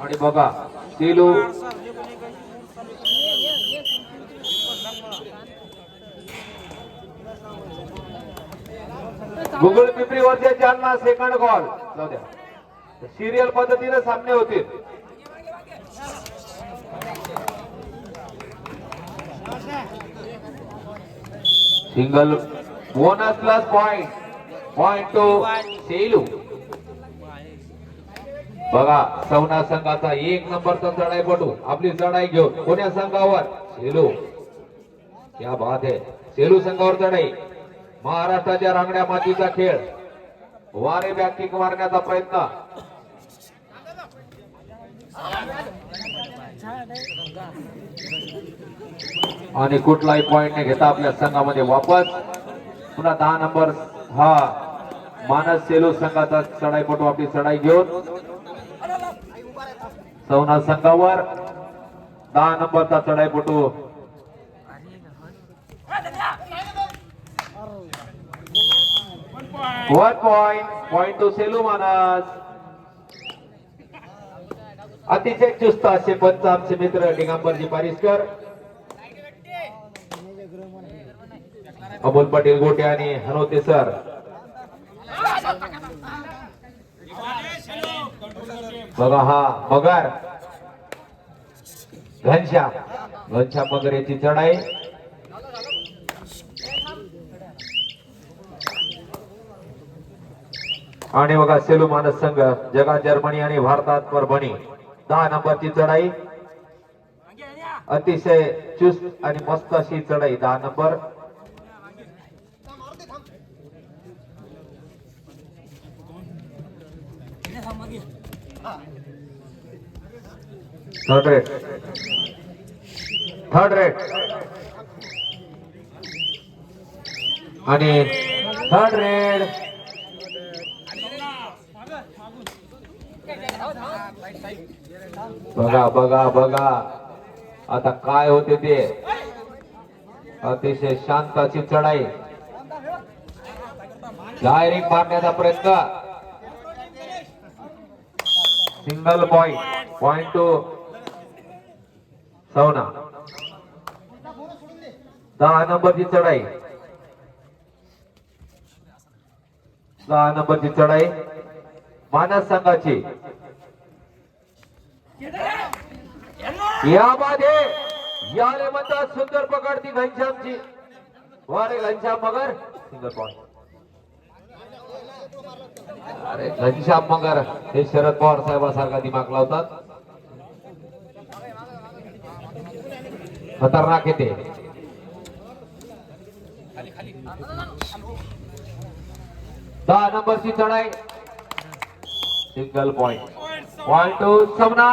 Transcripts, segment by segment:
आणि बघा सेलू गुगल पिंपरीवरच्या चालना सेकंड कॉल जाऊ द्या. सिरियल पद्धतीने सामने होतील. Single bonus plus point point to Selu. बघा सवना संघाचा एक नंबरचा चढाई पटू. आपली चढाई घेऊन. कोण्या संघावर? सेलू. क्या बात आहे. सेलू संघावर चढाई. महाराष्ट्राच्या रांगड्या मातीचा खेळ. वारे बॅटिंग मारण्याचा प्रयत्न. आणि कुठलाही पॉइंट न घेता आपल्या संघामध्ये वापस. पुन्हा दहा नंबर. हा. मानस सेलू संघाचा चढाईपटू आपली चढाई घेऊन. सवना संघावर. दहा नंबरचा चढाईपटू one point point to Selu Manas अतिशय चुस्त असे पंच आमचे मित्र डिगांबरजी पारिसकर. अमोल पाटील गोटे आणि हनोते सर. बघा हा मगर घनश्याम. घनश्याम मगर याची चढाई. आणि बघा सेलू मानस संघ जगात जर्मनी आणि भारतात परभणी दहा नंबरची चढाई. अतिशय चुस्त आणि मस्त अशी चढाई दहा number. Third rate third rate आणि थर्ड रेड बघा बघा बघा. आता काय होते ते? अतिशय शांताची चढाई. डायरेक्ट मारण्याचा प्रयत्न. सिंगल पॉइंट पॉइंट टू सवना दहा नंबरची चढाई. दहा नंबरची चढाई. मानस संघाची. यामध्ये याले म्हणतात सुंदर पकडती घनश्यामची. वारे घनश्याम मगर सिंगल पॉइंट घनश्याम मगर हे शरद पवार साहेबासारखा दिमाग लावतात. खतरनाक येते दहा नंबरची चढाई. सिंगल पॉइंट वन टू समना.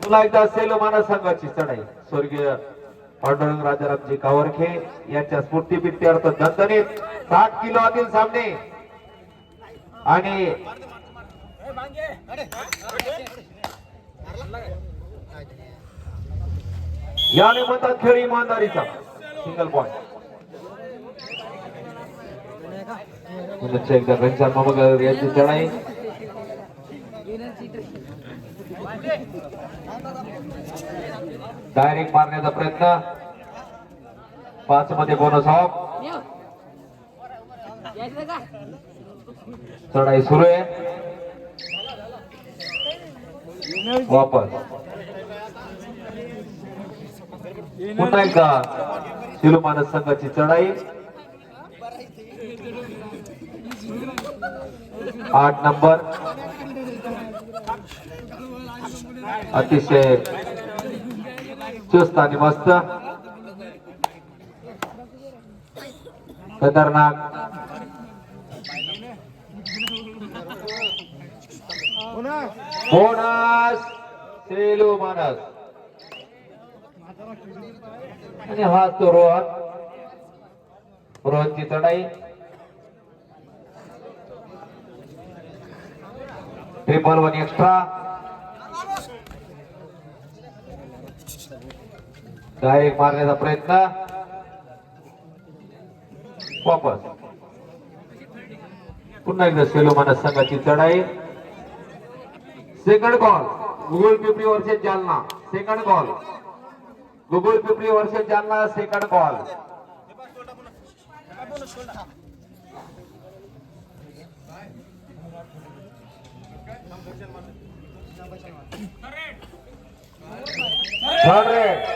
तुला एकदा असेल मानस संघाची चढाई. स्वर्गीय पांडुरंग राजारामजी कावरखे यांच्या स्फूर्तीप्रित्यर्थ दणदणीत. साठ किलो आतील सामने. आणि याने म्हणतात खेळ इमानदारीचा सिंगल पॉईंट पुन्हा एकदा घनश्याम मगर यांची चढाई. डायरेक्ट मारण्याचा प्रयत्न. पाच मध्ये बोनस ऑफ चढाई सुरू आहे. वापस. पुन्हा एकदा शिलू मानस संघाची चढाई. आठ नंबर. अतिशय चुस्त आणि मस्त. खतरनाक. बोनस सेलू मानस आणि हा तो रोहन. रोहनची चढाई. ट्रिपल वन एक्स्ट्रा डायरेक्ट मारण्याचा प्रयत्न. वापस. पुन्हा एकदा सेलो मानस संघाची चढाई. Second call Gugal Pimpri versus Jalna second call Gugal Pimpri versus Jalna second call third raid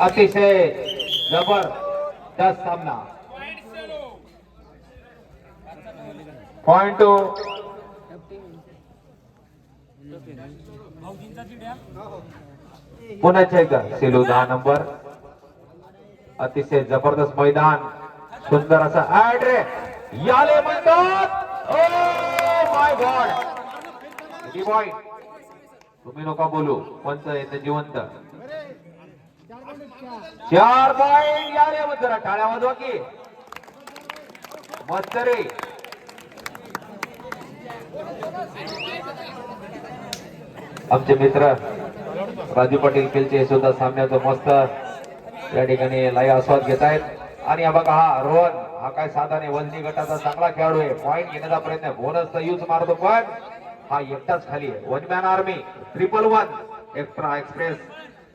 अतिशय जबरदस्त सामना. पॉइंट टू पुन्हा एकदा सेलू दहा नंबर. अतिशय जबरदस्त मैदान. सुंदर असा ऍड रे. याले म्हणतात. ओ माय गॉड तुम्ही नका बोलू. पंच येते जिवंत? चार पॉईंट या रे जरा टाळ्या वाजवा की. मस्त रे आमचे मित्र राजू पाटील खेळचे सुद्धा सामन्याचं मस्त. या ठिकाणी लय आस्वाद घेत आहेत. आणि हा बघा हा रोहन हा काय साधा नाही वजनी गटाचा चांगला खेळाडू आहे. पॉईंट घेण्याचा प्रयत्न बोनसचा यूज मारतो पण हा एकटाच खाली आहे. One man army triple one extra express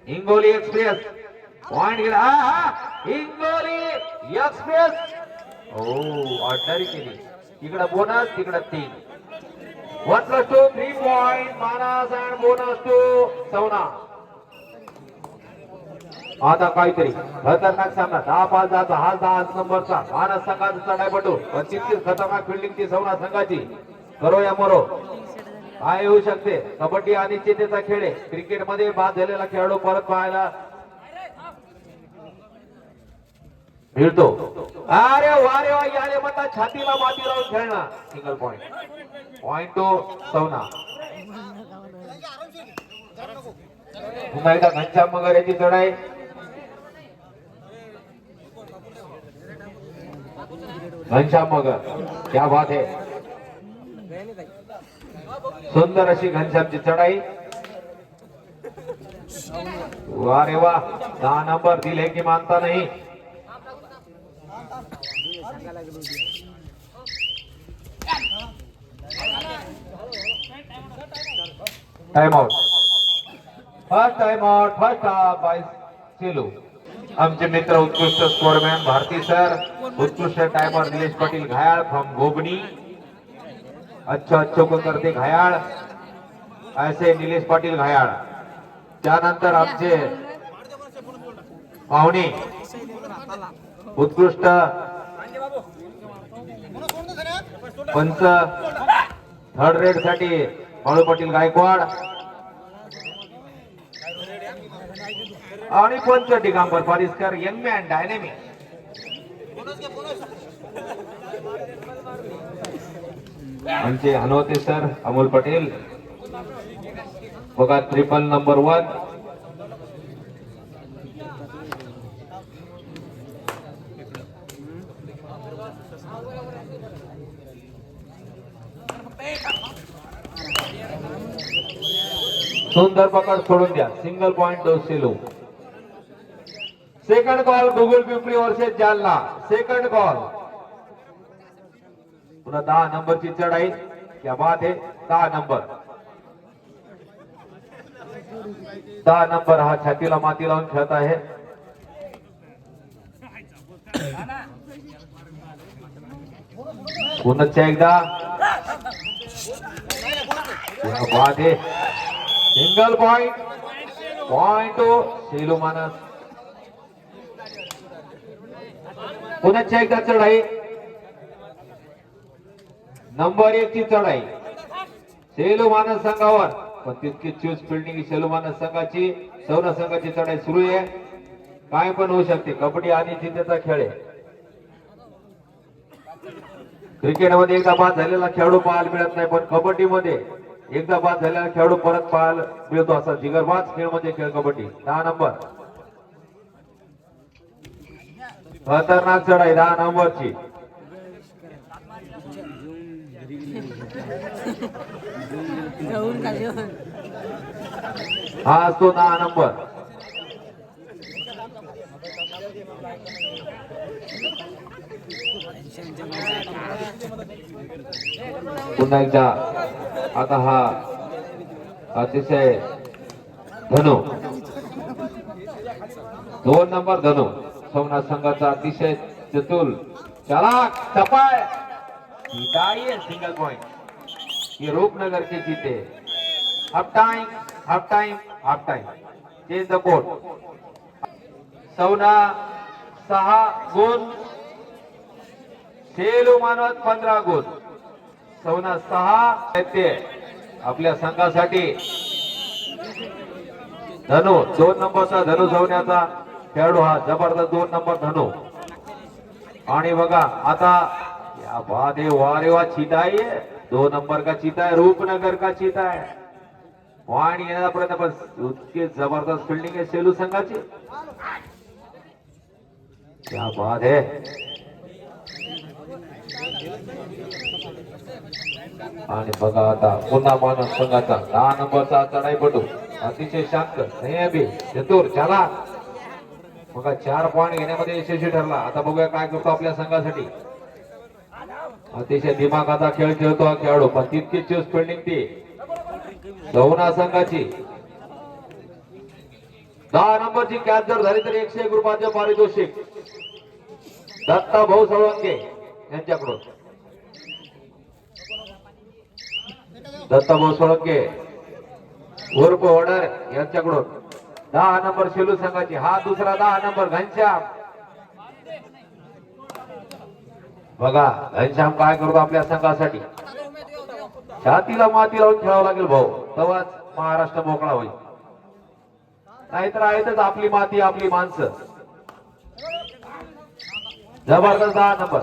Hingoli express. Point गेला. हा हा. हिंगोली एक्सप्रेस. हो ऑर्डरी केली. इकडं बोनस तिकडं तीन. One plus two three point Manas and bonus two Savana आता काहीतरी. खतरनाक सामना. दहा पाच दहाचा हा दहा नंबरचा. मानस संघाचा चढायपटू पण तितकीच खतरनाक फिल्डिंग ती सवना संघाची. करो या मरो. काय येऊ शकते? कबड्डी आणि चितेचा खेळ आहे. क्रिकेटमध्ये बाद झालेला खेळाडू परत पाहायला मिळतो. अरे वा रे वा याले म्हणता छातीला माती लावून खेळणार सिंगल पॉइंट पॉइंट टू सवना पुन्हा एकदा घनश्याम मगर याची चढाई घनश्याम मगर. क्या बात है सुंदर अशी घनश्यामची चढाई. वा रे वा दहा नंबर दिले की मानता नाही. Time out first time out first by Selu आमचे मित्र उत्कृष्ट स्कोरमॅन भारती सर उत्कृष्ट टायमर निलेश पाटील घायाळ फ्रॉम गोबणी अच्छो अच्छो को करते? घायाळ? ऐसे निलेश पाटील घायाळ. त्यानंतर आमचे पाहुणे. उत्कृष्ट. पंच. थर्ड रेडसाठी बाळू पाटील गायकवाड. आणि पंच Digambar Pariskar young man dynamic. म्हणजे आमचे अनवते सर अमोल पटेल. बघा ट्रिपल नंबर वन. सुंदर पकड सोडून द्या. Single point dose Selu second call Gugal Pimpri versus Jalna second call पुन्हा दहा नंबरची चढाई. क्या बात आहे दहा नंबर. दहा नंबर हा छातीला माती लावून खेळत आहे. पुन्हा एकदा. क्या बात आहे single point. Point to Selu Manas. पुन्हा एकदा चढाई. नंबर एक ची चढाई. सेलू मानस संघावर. पण तितकी चूज फिल्डिंग सेलू मानस संघाची सौर संघाची चढाई सुरू आहे. काय पण होऊ शकते. कबड्डी आणि चिंतेचा खेळ आहे. क्रिकेटमध्ये एकदा बाद झालेला खेळाडू पाहायला मिळत नाही पण कबड्डीमध्ये एकदा बाद झालेला खेळाडू परत पाहायला मिळतो असा जिगरबाज खेळ म्हणजे खेळ कबड्डी. दहा नंबर. खतरनाक चढाई दहा नंबरची. हा असतो दहा नंबर. पुन्हा एकदा आता हा अतिशय धनु. दोन नंबर धनु. सोमनाथ संघाचा अतिशय चतुल चला टपाय. सिंगल पॉइंट ये रूपनगर के जीते। Half time half time half time change the court Sauna सहा गुण. सेलू मानवत पंधरा गुण. सौना सहा ते आपल्या संघासाठी. धनु दोन नंबरचा धनु सवण्याचा खेळाडू हा जबरदस्त दोन नंबर धनु. आणि बघा आता या बात वारे वा चीता आहे. दो नंबर का चीता है रूपनगर का चीता है। पॉइंट येण्याचा प्रयत्न पण इतके जबरदस्त फिल्डिंग आहे सेलू संघाची। क्या बात है। आणि बघा आता पुन्हा माणूस संघाचा दहा नंबरचा चढाईपटू अतिशय शांत नेहमी चतुर चला बघा चार पॉईंट घेण्यामध्ये यशस्वी ठरला. आता बघूया काय करतो आपल्या संघासाठी. अतिशय दिमागाचा खेळ खेळतो हा खेळाडू पण तितकी चूस फिल्डिंग ती. दौना संघाची. दहा नंबरची कॅच जर झाली तर एकशे एक रुपयाचे पारितोषिक. दत्ता भाऊ सळवंगे यांच्याकडून. दत्ता भाऊ सोळंके उर्फ ओडर यांच्याकडून. दहा नंबर शेलू संघाची. हा दुसरा दहा नंबर घनश्याम. बघा घनश्याम काय करतो आपल्या संघासाठी? छातीला माती लावून खेळावं लागेल भाऊ. तेव्हाच महाराष्ट्र मोकळा होईल. नाहीतर आहेतच आपली माती आपली माणसं. जबरदस्त दहा नंबर.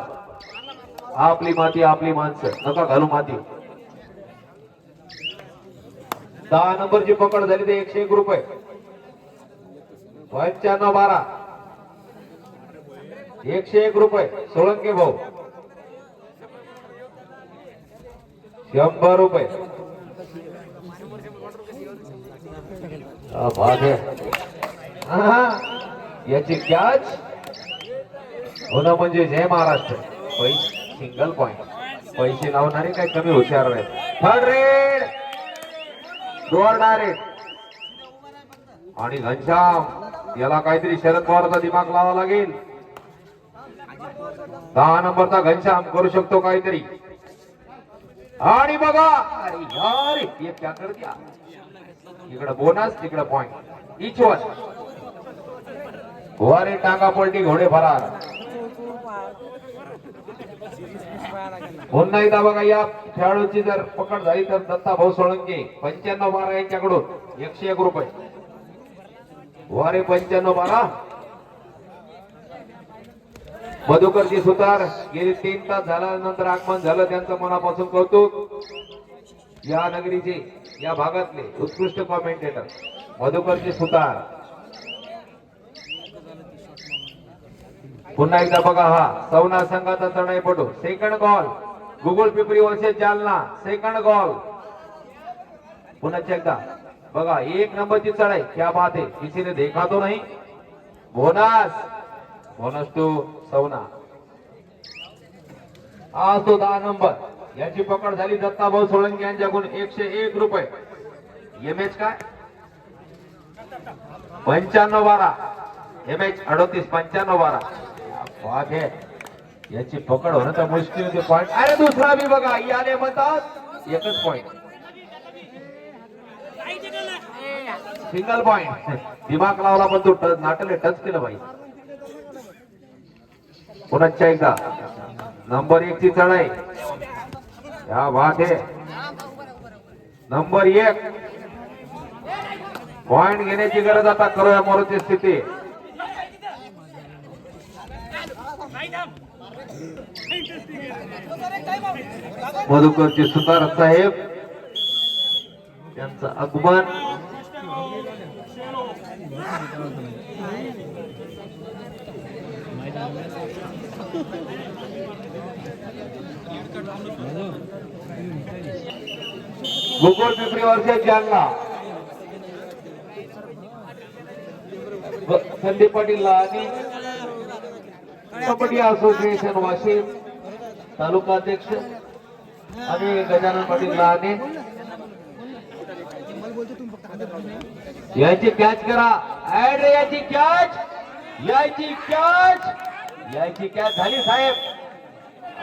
आपली माती आपली माणसं. नका घालू माती. दहा नंबरची पकड झाली ते एकशे एक रुपये. पंच्याण्णव बारा. एकशे एक रुपये. सोळंके भाऊ. शंभर रुपये. याची कॅच. होणं म्हणजे जय महाराष्ट्र. पैसे सिंगल पॉइंट पैसे लावणारे काही कमी हुशार नाही थर्ड रेड आणि घनश्याम याला काहीतरी शरद पवारचा दिमाग लावा लागेल. दहा नंबरचा घनश्याम करू शकतो काहीतरी. आणि बघा. अरे यार ये क्या कर दिया. इकडे बोनस तिकडे पॉइंट इच वन. वारे टांगा पलटी घोडे फरार. पुन्हा एकदा बघा या खेळाडूची जर पकड झाली तर दत्ता भाऊ सोळंके पंच्याण्णव बारा यांच्याकडून. एकशे एक रुपये. वारे पंच्याण्णव बारा. मधुकरजी सुतार गेली तीन तास झाल्यानंतर आगमन झालं त्यांचं मनापासून कौतुक. या नगरीचे या भागातले उत्कृष्ट कॉमेंटेटर मधुकरजी सुतार. पुन्हा एकदा बघा हा सौना संघाचा चढाईपटू second goal Gugal Pimpri versus Jalna second gall पुन्हा एकदा. बघा एक नंबरची चढाई. क्या बात आहे. किसी ने देखा तो नाही. बोनस. बोनस टू सौना आज तो दहा नंबर. याची पकड झाली दत्ताभाऊ सोळंकी यांच्याकडून एकशे एक रुपये. एम एच काय? पंच्याण्णव बारा. एम एच अडोतीस पंच्याण्णव बारा. बात आहे याची पकड होणं तर मुश्किल होती. पॉईंट अरे दुसरा बी बघा याने म्हणतात एकच पॉईंट सिंगल पॉईंट दिमाग लावला पण तो टच नाटले टच केलं बाई. पुन्हा एकदा. नंबर एक ची चढाई. या भाग आहे नंबर एक. पॉइंट घेण्याची गरज आता करूया मोरची स्थिती. मधुकरचे सुतार साहेब. त्यांचं आगमन. गुगल पिपरी जालना संदीप पाटील आणि कबड्डी असोसिएशन वाशिम तालुका अध्यक्ष आणि गजानन पाटील लहाने याची कॅच करा. ऍड याची कॅच यायची कॅच. यायची कॅच झाली साहेब.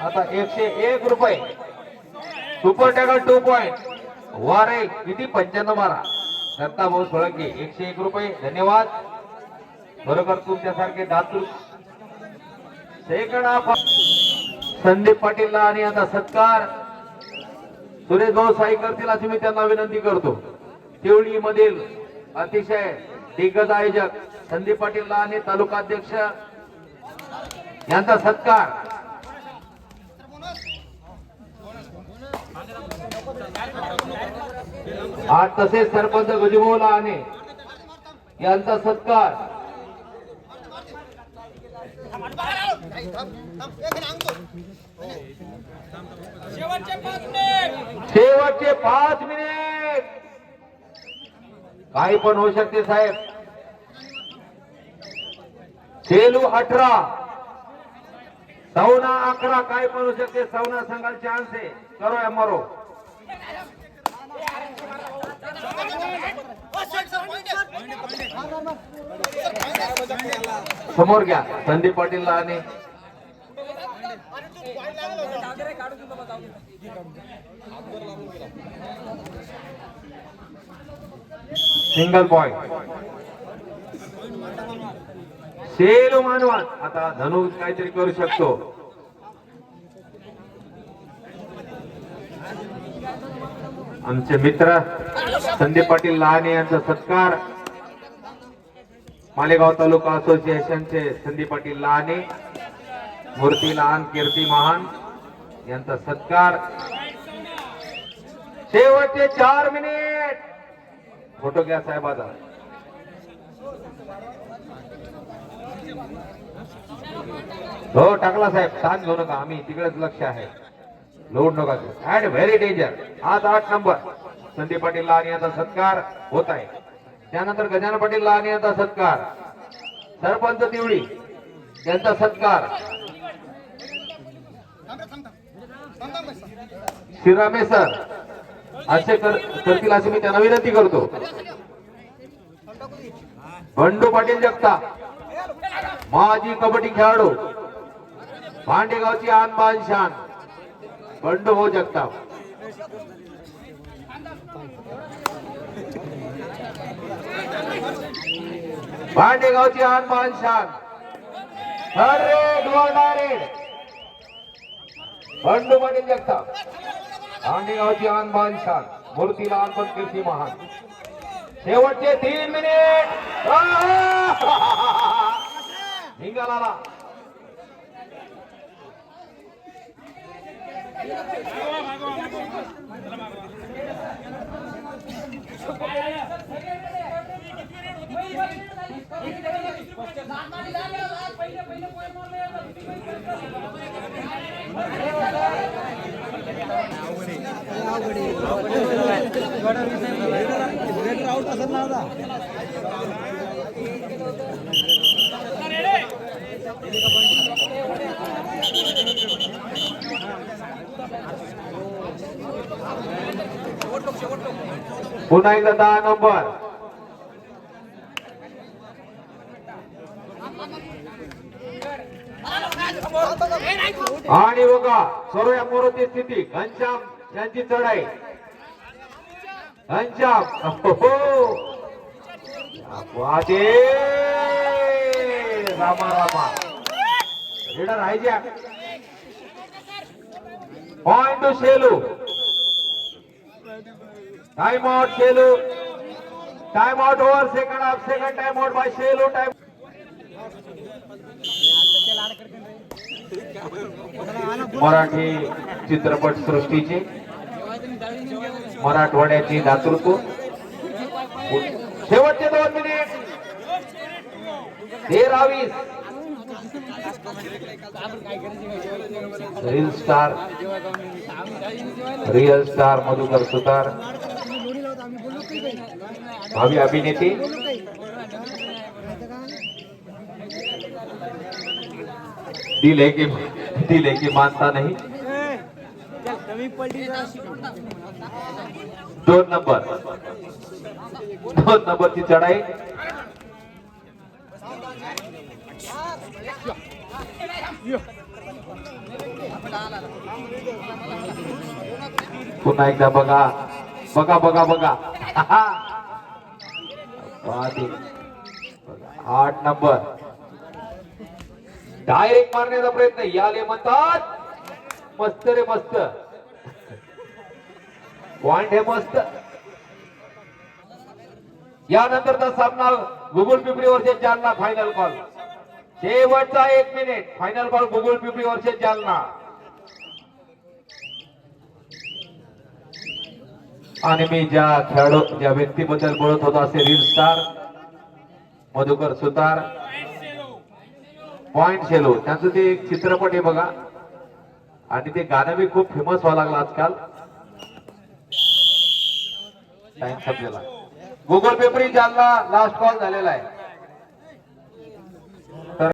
आता एकशे एक रुपये. सुपर टॅगल टू पॉइंट वारे किती? पंच्याण्णव मारा. दत्ता भाऊ सोळंके एकशे एक रुपये. धन्यवाद. बरोबर तुमच्यासारखे धातू सेकंड हाफ संदीप पाटीलला आणि आता सत्कार. सुरेश भाऊ साई करतील अशी मी त्यांना विनंती करतो. तेवढी मधील अतिशय दिग्गज आयोजक संदीप पाटीलला आणि तालुका अध्यक्ष यांचा सत्कार. आज तसेच सरपंच गजूभाऊला आणि यांचा सत्कार. शेवटचे पाच मिनिट काही पण होऊ शकते साहेब. सेलू अठरा. सौना अकरा काय पण होऊ शकते सौना संघाला चान्स आहे. करो या मरो समोर घ्या संदीप पाटीलला आणि सिंगल पॉइंट सेलू मानवान आता धनु काहीतरी करू शकतो. आमचे मित्र संदीप पाटील लहाने यांचा सत्कार. मालेगाव तालुका असोसिएशनचे संदीप पाटील लहाने मूर्ती लहान कीर्ती महान यांचा सत्कार. शेवटचे चार मिनिट. फोटो घ्या साहेबाचा हो टाकला साहेब. ताण घेऊ नका आम्ही. तिकडेच लक्ष आहे. लोड नका अँड व्हेरी डेंजर आज आठ नंबर. संदीप पाटील लहान यांचा सत्कार होत आहे. त्यानंतर गजानन पाटील लहान यांचा सत्कार. सरपंच तिवडी यांचा सत्कार. श्रीरामे सर. असे करतील अशी मी त्यांना विनंती करतो. बंडू पाटील जगता माजी कबड्डी खेळाडू भांडेगावची आणबान शान बंडू हो जगताप भांडेगावची आणबान शान अरे डोळणारे बंडू पाटील जगताप भांडेगावची आणबान शान मूर्ती लहान पण कीर्ती महान. शेवटचे तीन मिनिट. निघाला आउट असेल ना आता पुन्हा एकदा दहा नंबर. आणि बघा सर्व या मोरची स्थिती घनश्याम यांची चढाई अंजाम. हो वाटे Rama Rama. Raider hijack point to Shelu time out Shelu time out over second half second time out by Shelu time Marathi चित्रपट सृष्टीचे मराठवाड्याची दातृत्व शेवटचे दोन minute. तेरावीस. Reel star real star Madhukar Sutar. भावी अभिनेते. दिले की दिले की मानता नाही. दोन नंबर. दोन नंबरची चढाई. पुन्हा एकदा बघा. बघा बघा बघा. आठ नंबर. डायरेक्ट मारण्याचा प्रयत्न. याले म्हणतात मस्त रे मस्त. पॉइंट हे मस्त. यानंतरचा सामना गुगल पिपळी वर्षे जालना फायनल कॉल शेवटचा एक minute final call Gugal Pimpri versus Jalna. आणि मी ज्या खेळाडू ज्या व्यक्तीबद्दल बोलत होतो असे reel star Madhukar Sutar. Point Shelu. त्यांचं ते एक चित्रपट आहे बघा. आणि ते गाणं बी खूप फेमस व्हायला लागलं आजकाल. टाइम संपलेला गुगल पेपरी जालना लास्ट कॉल झालेला आहे